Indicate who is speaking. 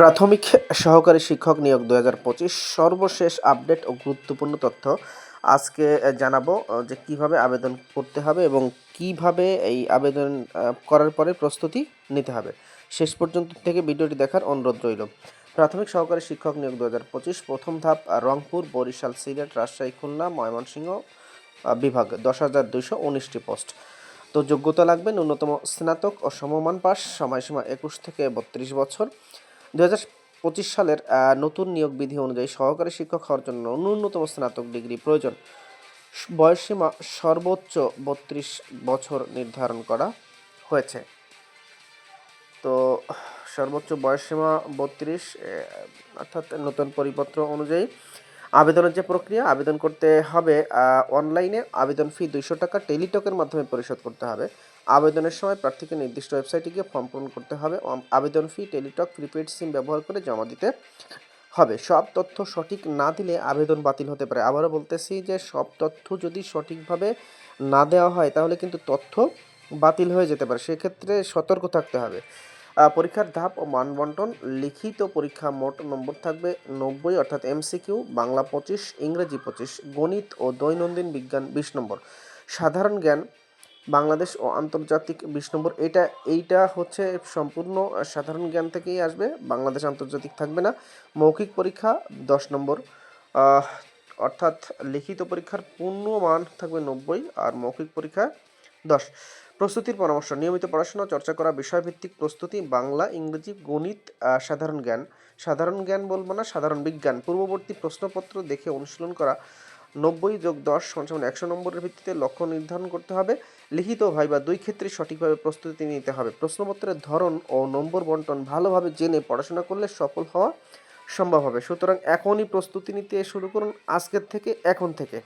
Speaker 1: প্রাথমিক সহকারী শিক্ষক নিয়োগ দু হাজার পঁচিশ। সর্বশেষ আপডেট ও গুরুত্বপূর্ণ তথ্য আজকে জানাব যে কীভাবে আবেদন করতে হবে এবং কীভাবে এই আবেদন করার পরে প্রস্তুতি নিতে হবে। শেষ পর্যন্ত থেকে ভিডিওটি দেখার অনুরোধ রইল। প্রাথমিক সহকারী শিক্ষক নিয়োগ দু প্রথম ধাপ রংপুর, বরিশাল, সিলেট, রাজশাহী, খুলনা, ময়মনসিংহ বিভাগ, দশ হাজার দুইশো উনিশটি পোস্ট। তো যোগ্যতা লাগবে ন্যূনতম স্নাতক ও সমমান পাস সময়সীমা একুশ থেকে বত্রিশ বছর। দু পঁচিশ সালের নতুন নিয়োগ বিধি অনুযায়ী সহকারী শিক্ষক হওয়ার জন্য ন্যূনতম স্নাতক ডিগ্রি প্রয়োজন। বয়সসীমা সর্বোচ্চ বত্রিশ বছর নির্ধারণ করা হয়েছে। তো, সর্বোচ্চ বয়সসীমা বত্রিশ অর্থাৎ নতুন পরিপত্র অনুযায়ী আবেদনের যে প্রক্রিয়া, আবেদন করতে হবে অনলাইনে। আবেদন ফি দুইশো টাকা, টেলিটকের মাধ্যমে পরিশোধ করতে হবে। আবেদনের সময় প্রার্থীকে নির্দিষ্ট ওয়েবসাইটে গিয়ে ফর্ম পূরণ করতে হবে আবেদন ফি টেলিটক প্রিপেড সিম ব্যবহার করে জমা দিতে হবে। সব তথ্য সঠিক না দিলে আবেদন বাতিল হতে পারে। আবারও বলতেছি যে সব তথ্য যদি সঠিকভাবে না দেওয়া হয়, তাহলে কিন্তু তথ্য বাতিল হয়ে যেতে পারে। সেক্ষেত্রে সতর্ক থাকতে হবে। পরীক্ষার ধাপ ও মানবন্টন, লিখিত পরীক্ষা মোট নম্বর থাকবে নব্বই, অর্থাৎ এমসিকিউ বাংলা পঁচিশ, ইংরেজি পঁচিশ, গণিত ও দৈনন্দিন বিজ্ঞান বিশ নম্বর। সাধারণ জ্ঞান বাংলাদেশ ও আন্তর্জাতিক বিশ নম্বর। এটা, এইটা হচ্ছে সম্পূর্ণ সাধারণ জ্ঞান থেকেই আসবে। বাংলাদেশ আন্তর্জাতিক থাকবে না। মৌখিক পরীক্ষা দশ নম্বর। অর্থাৎ লিখিত পরীক্ষার পূর্ণ মান থাকবে নব্বই আর মৌখিক পরীক্ষা দশ। প্রস্তুতির পরামর্শ, নিয়মিত পড়াশোনা, চর্চা করা, বিষয়ভিত্তিক প্রস্তুতি, বাংলা, ইংরেজি, গণিত সাধারণ জ্ঞান। সাধারণ জ্ঞান বলব না, সাধারণ বিজ্ঞান। পূর্ববর্তী প্রশ্নপত্র দেখে অনুশীলন করা। নব্বই যোগ দশ সমান একশো নম্বরের ভিত্তিতে লক্ষ্য নির্ধারণ করতে হবে। লিখিত ভাইবা দুই ক্ষেত্রে সঠিকভাবে প্রস্তুতি নিতে হবে। প্রশ্নপত্রের ধরন ও নম্বর বন্টন ভালোভাবে জেনে পড়াশোনা করলে সফল হওয়া সম্ভব হবে। সুতরাং এখনই প্রস্তুতি নিতে শুরু করুন আজকের থেকে, এখন থেকে।